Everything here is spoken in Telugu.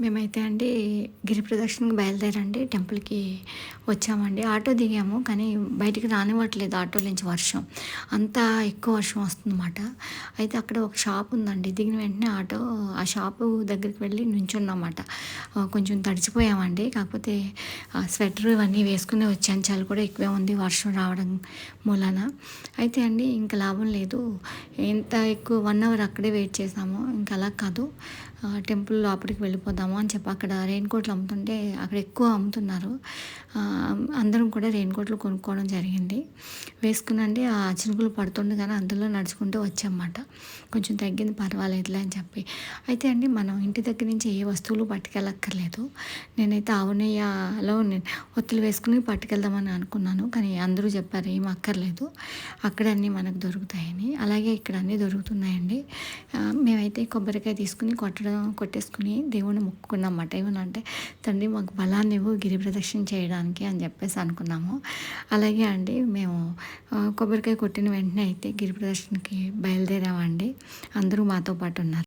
మేమైతే అండి గిరి ప్రదక్షిణకి బయలుదేరండి టెంపుల్కి వచ్చామండి. ఆటో దిగాము కానీ బయటికి రానివ్వట్లేదు ఆటో నుంచి వర్షం. అంతా ఎక్కువ వర్షం వస్తుందన్నమాట. అయితే అక్కడ ఒక షాప్ ఉందండి. దిగిన వెంటనే ఆటో ఆ షాపు దగ్గరికి వెళ్ళి నుంచున్నమాట కొంచెం తడిచిపోయామండి. కాకపోతే స్వెటర్ ఇవన్నీ వేసుకుని వచ్చాను చలి కూడా ఎక్కువే ఉంది వర్షం రావడం మూలాన. అయితే అండి ఇంకా లాభం లేదు. ఎంత ఎక్కువ వన్ అవర్ అక్కడే వెయిట్ చేసాము. ఇంకా అలా కాదు. టెంపుల్ లోపలికి వెళ్ళిపోదాము అని చెప్పి అక్కడ రెయిన్ కోట్లు అమ్ముతుంటే అక్కడ ఎక్కువ అమ్ముతున్నారు. అందరం కూడా రెయిన్ కోట్లు కొనుక్కోవడం జరిగింది. వేసుకునండి ఆ చినుకులు పడుతుండే కానీ అందులో నడుచుకుంటూ వచ్చామన్నమాట. కొంచెం తగ్గింది పర్వాలేదులే అని చెప్పి. అయితే అండి మనం ఇంటి దగ్గర నుంచి ఏ వస్తువులు పట్టుకెళ్ళక్కర్లేదు. నేనైతే ఆవునయ్యలో నేను ఒత్తులు వేసుకుని పట్టుకెళ్దామని అనుకున్నాను. కానీ అందరూ చెప్పారు ఏం అక్కర్లేదు. అక్కడ అన్నీ మనకు దొరుకుతాయని. అలాగే ఇక్కడ అన్నీ దొరుకుతున్నాయండి. మేమైతే కొబ్బరికాయ తీసుకుని కొట్టడం కొట్టేసుకుని దేవుణ్ణి మొక్కుకున్నాం అన్నమాట ఏమనంటే తండ్రి మాకు బలాన్ని ఇవ్వు గిరి ప్రదక్షిణ చేయడానికి అని చెప్పేసి అనుకున్నాము. అలాగే అండి మేము కొబ్బరికాయ కొట్టిన వెంటనే అయితే గిరి ప్రదక్షిణకి బయలుదేరామండి. అందరూ మాతో పాటు ఉన్నారు.